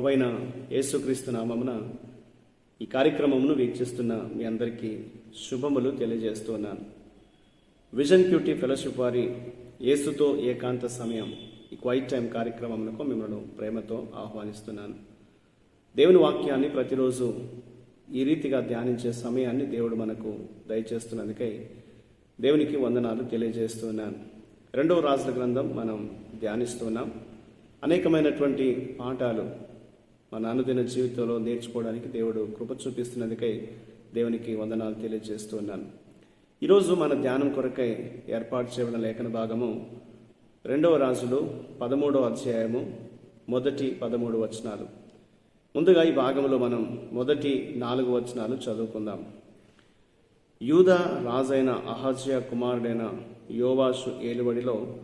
ప్రభైన యేసుక్రీస్తు నామమున ఈ కార్యక్రమమును వీక్షిస్తున్న మీ అందరికీ శుభములు తెలియజేస్తున్నాను విజన్ క్యూటీ ఫెలోషిప్ వారి యేసుతో ఏకాంత సమయం ఈ క్వైట్ టైం కార్యక్రమమునకు మిమ్మల్ని ప్రేమతో ఆహ్వానిస్తున్నాను. దేవుని వాక్యాన్ని ప్రతిరోజు ఈ రీతిగా ధ్యానించే సమయాన్ని దేవుడు మనకు దయచేస్తున్నందుకై దేవునికి వందనాలు తెలియజేస్తున్నాను రెండవ రాజుల గ్రంథం మనం ధ్యానిస్తున్నాం అనేకమైనటువంటి పాఠాలు మన అనుదిన జీవితంలో నేర్చుకోవడానికి దేవుడు కృప చూపిస్తున్నందుకై దేవునికి వందనాలు తెలియజేస్తున్నాను ఈరోజు మన ధ్యానం కొరకై ఏర్పాటు చేయబడిన లేఖన భాగము రెండవ రాజులు పదమూడవ అధ్యాయము మొదటి పదమూడు వచనాలు. ముందుగా ఈ భాగంలో మనం మొదటి నాలుగు వచనాలు చదువుకుందాం. యూదా రాజైన అహజ్య కుమారుడైన యోవాషు ఏలుబడిలో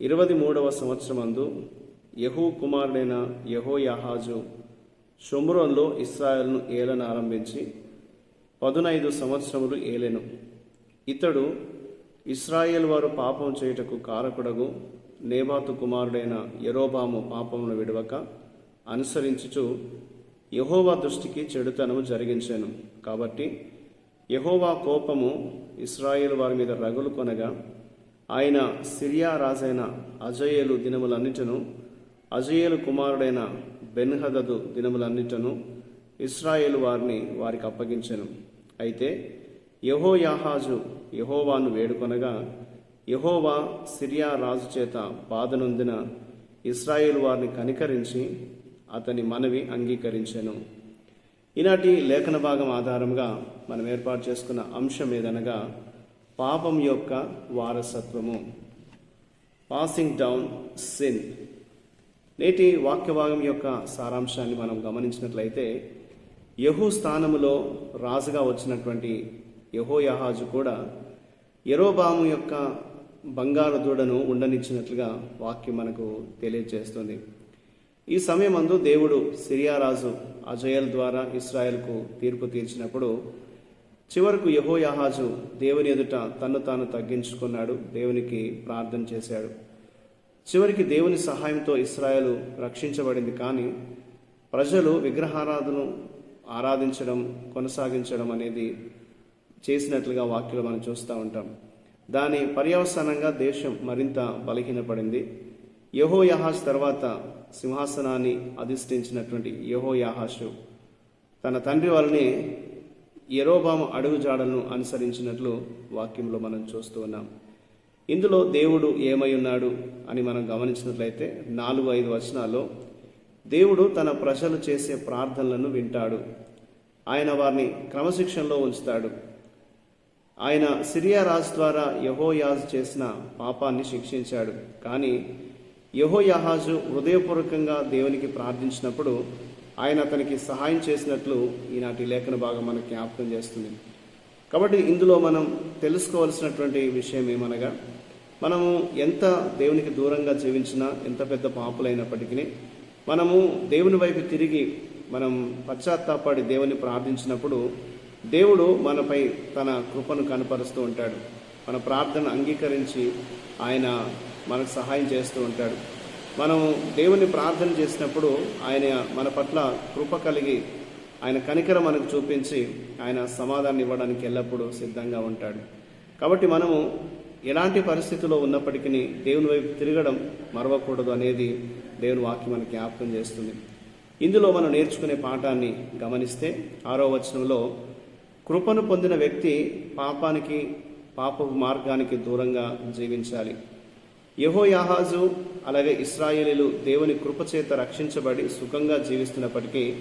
ఇరవై మూడవ సంవత్సరమందు యహూ కుమారుడైన యహో యాహాజు షొమ్రోన్లో ఇస్రాయల్ను ఏలను ఆరంభించి పదునైదు సంవత్సరములు ఏలెను. ఇతడు ఇస్రాయేల్ వారు పాపం చేయుటకు కారకుడగు నేబాతు కుమారుడైన యరోబాము పాపమును విడవక అనుసరించుచు యహోవా దృష్టికి చెడుతనము జరిగించాను. కాబట్టి యహోవా కోపము ఇస్రాయేల్ వారి మీద రగులు కొనగా ఆయన సిరియా రాజైన అజయేలు దినములన్నిటను అజయేలు కుమారుడైన బెన్హదదు దినములన్నిటను ఇస్రాయేలు వారిని వారికి అప్పగించెను. అయితే యహోయాహాజు యహోవాను వేడుకొనగా యహోవా సిరియా రాజు చేత బాధనొందిన ఇస్రాయేల్ వారిని కనికరించి అతని మనవి అంగీకరించెను. ఈనాటి లేఖన భాగం ఆధారంగా మనం ఏర్పాటు చేసుకున్న అంశం ఏదనగా పాపం యొక్క వారసత్వము. పాసింగ్ డౌన్ సిన్ నేటి వాక్యభాగం యొక్క సారాంశాన్ని మనం గమనించినట్లయితే యహూ స్థానములో రాజుగా వచ్చినటువంటి యహో యహాజు కూడా ఎరోబాము యొక్క బంగారు దూడను ఉండనిచ్చినట్లుగా వాక్యం మనకు తెలియజేస్తుంది. ఈ సమయమందు దేవుడు సిరియారాజు అజయల్ ద్వారా ఇస్రాయెల్కు తీర్పు తీర్చినప్పుడు చివరకు యహోయాహాజు దేవుని ఎదుట తన్ను తాను తగ్గించుకున్నాడు దేవునికి ప్రార్థన చేశాడు. చివరికి దేవుని సహాయంతో ఇస్రాయలు రక్షించబడింది. కానీ ప్రజలు విగ్రహారాధను ఆరాధించడం కొనసాగించడం అనేది చేసినట్లుగా వాక్యలు మనం చూస్తూ ఉంటాం. దాని పర్యవసానంగా దేశం మరింత బలహీనపడింది. యహో యహాష్ తర్వాత సింహాసనాన్ని అధిష్ఠించినటువంటి యహోయాహాషు తన తండ్రి వల్లనే ఎరోబాము అడుగుజాడలను అనుసరించినట్లు వాక్యంలో మనం చూస్తూ ఉన్నాం. ఇందులో దేవుడు ఏమై ఉన్నాడు అని మనం గమనించినట్లయితే నాలుగు ఐదు వచనాల్లో దేవుడు తన ప్రజలు చేసే ప్రార్థనలను వింటాడు. ఆయన వారిని క్రమశిక్షణలో ఉంచుతాడు. ఆయన సిరియా రాజు ద్వారా యహోయాజ్ చేసిన పాపాన్ని శిక్షించాడు. కానీ యహోయాహాజు హృదయపూర్వకంగా దేవునికి ప్రార్థించినప్పుడు ఆయన అతనికి సహాయం చేసినట్లు ఈనాటి లేఖన భాగం మనకు జ్ఞాపకం చేస్తుంది. కాబట్టి ఇందులో మనం తెలుసుకోవాల్సినటువంటి విషయం ఏమనగా మనము ఎంత దేవునికి దూరంగా జీవించినా ఎంత పెద్ద పాపులైనప్పటికీ మనము దేవుని వైపు తిరిగి మనం పశ్చాత్తాపడి దేవుని ప్రార్థించినప్పుడు దేవుడు మనపై తన కృపను కనపరుస్తూ ఉంటాడు. మన ప్రార్థన అంగీకరించి ఆయన మనకు సహాయం చేస్తూ ఉంటాడు. మనం దేవుని ప్రార్థన చేసినప్పుడు ఆయన మన పట్ల కృప కలిగి ఆయన కనికరం మనకు చూపించి ఆయన సమాధానం ఇవ్వడానికి ఎల్లప్పుడూ సిద్ధంగా ఉంటాడు. కాబట్టి మనము ఎలాంటి పరిస్థితిలో ఉన్నప్పటికీ దేవుని వైపు తిరగడం మరవకూడదు అనేది దేవుని వాక్యం మనకి జ్ఞాపకం చేస్తుంది. ఇందులో మనం నేర్చుకునే పాఠాన్ని గమనిస్తే ఆరో వచనంలో కృపను పొందిన వ్యక్తి పాపానికి పాపపు మార్గానికి దూరంగా జీవించాలి. యహోయాహాజు అలాగే ఇస్రాయేలీలు దేవుని కృపచేత రక్షించబడి సుఖంగా జీవిస్తున్నప్పటికీ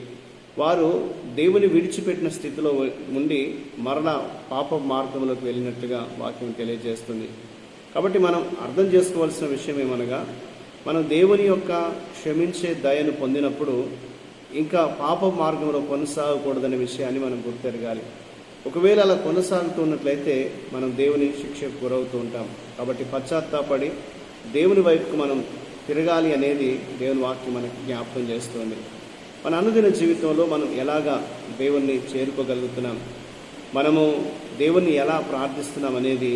వారు దేవుని విడిచిపెట్టిన స్థితిలో ఉండి మరణ పాప మార్గంలోకి వెళ్ళినట్టుగా వాక్యం తెలియజేస్తుంది. కాబట్టి మనం అర్థం చేసుకోవాల్సిన విషయం ఏమనగా మనం దేవుని యొక్క క్షమించే దయను పొందినప్పుడు ఇంకా పాప మార్గంలో కొనసాగకూడదనే విషయాన్ని మనం గుర్తెరగాలి. ఒకవేళ అలా కొనసాగుతున్నట్లయితే మనం దేవుని శిక్షకు గురవుతూ ఉంటాం. కాబట్టి పశ్చాత్తాపడి దేవుని వైపుకు మనం తిరగాలి అనేది దేవుని వాక్యం మనకి జ్ఞాపకం చేస్తుంది. మన అనుదిన జీవితంలో మనం ఎలాగా దేవుణ్ణి చేరుకోగలుగుతున్నాం? మనము దేవుణ్ణి ఎలా ప్రార్థిస్తున్నాం అనేది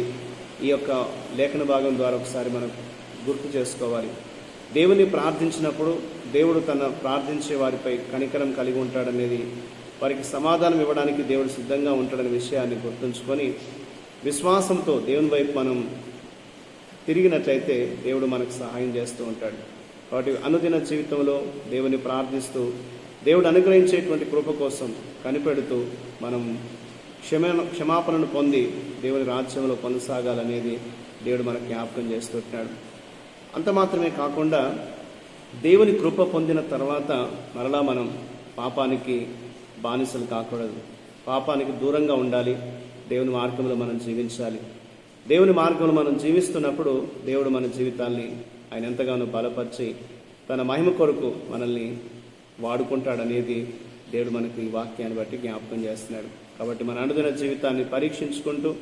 ఈ యొక్క లేఖన భాగం ద్వారా ఒకసారి మనం గుర్తు చేసుకోవాలి. దేవుని ప్రార్థించినప్పుడు దేవుడు తన ప్రార్థించే వారిపై కనికరం కలిగి ఉంటాడనేది వారికి సమాధానం ఇవ్వడానికి దేవుడు సిద్ధంగా ఉంటాడనే విషయాన్ని గుర్తుంచుకొని విశ్వాసంతో దేవుని వైపు మనం తిరిగినట్లయితే దేవుడు మనకు సహాయం చేస్తూ ఉంటాడు. వాటి అనుదిన జీవితంలో దేవుని ప్రార్థిస్తూ దేవుడు అనుగ్రహించేటువంటి కృప కోసం కనిపెడుతూ మనం క్షమ క్షమాపణను పొంది దేవుని రాజ్యంలో కొనసాగాలనేది దేవుడు మనకు జ్ఞాపకం చేస్తుంటున్నాడు అంత మాత్రమే కాకుండా దేవుని కృప పొందిన తర్వాత మరలా మనం పాపానికి బానిసలు కాకూడదు. పాపానికి దూరంగా ఉండాలి. దేవుని మార్గంలో మనం జీవించాలి. దేవుని మార్గంలో మనం జీవిస్తున్నప్పుడు దేవుడు మన జీవితాల్ని ఆయన ఎంతగానో బలపరిచి తన మహిమ కొరకు మనల్ని వాడుకుంటాడనేది దేవుడు మనకు ఈ వాక్యాన్ని బట్టి జ్ఞాపకం చేస్తున్నాడు. కాబట్టి మన అనుదిన జీవితాన్ని పరీక్షించుకుంటూ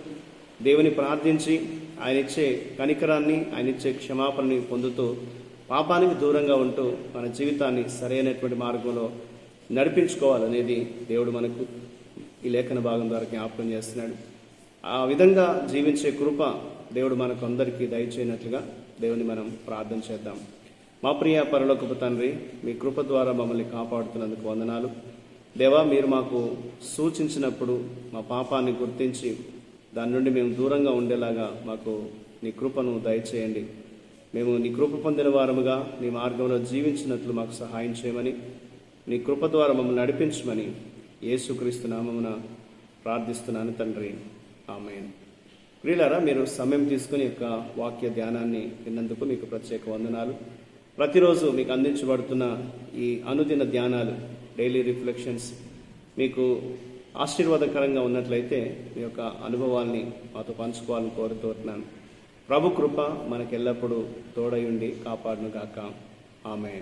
దేవుని ప్రార్థించి ఆయన ఇచ్చే కనికరాన్ని ఆయన ఇచ్చే క్షమాపణని పొందుతూ పాపానికి దూరంగా ఉంటూ మన జీవితాన్ని సరైనటువంటి మార్గంలో నడిపించుకోవాలనేది దేవుడు మనకు ఈ లేఖన భాగం ద్వారా జ్ఞాపకం చేస్తున్నాడు. ఆ విధంగా జీవించే కృప దేవుడు మనకు అందరికీ దయచేయనట్లుగా దేవుని మనం ప్రార్థన చేద్దాం. మా ప్రియ పరలోకపు తండ్రి మీ కృప ద్వారా మమ్మల్ని కాపాడుతున్నందుకు వందనాలు. దేవా మీరు మాకు సూచించినప్పుడు మా పాపాన్ని గుర్తించి దాని నుండి మేము దూరంగా ఉండేలాగా మాకు నీ కృపను దయచేయండి. మేము నీ కృప పొందిన వారముగా నీ మార్గంలో జీవించినట్లు మాకు సహాయం చేయమని నీ కృప ద్వారా మమ్మల్ని నడిపించమని యేసుక్రీస్తు నామమున ప్రార్థిస్తున్నాను తండ్రి. ఆమెన్ ప్రియులారా మీరు సమయం తీసుకుని యొక్క వాక్య ధ్యానాన్ని విన్నందుకు మీకు ప్రత్యేక వందనాలు. ప్రతిరోజు మీకు అందించబడుతున్న ఈ అనుదిన ధ్యానాలు డైలీ రిఫ్లెక్షన్స్ మీకు ఆశీర్వాదకరంగా ఉన్నట్లయితే మీ యొక్క అనుభవాల్ని మాతో పంచుకోవాలని కోరుతున్నాను. ప్రభు కృప మనకెల్లప్పుడూ తోడయుండి కాపాడును గాక ఆమె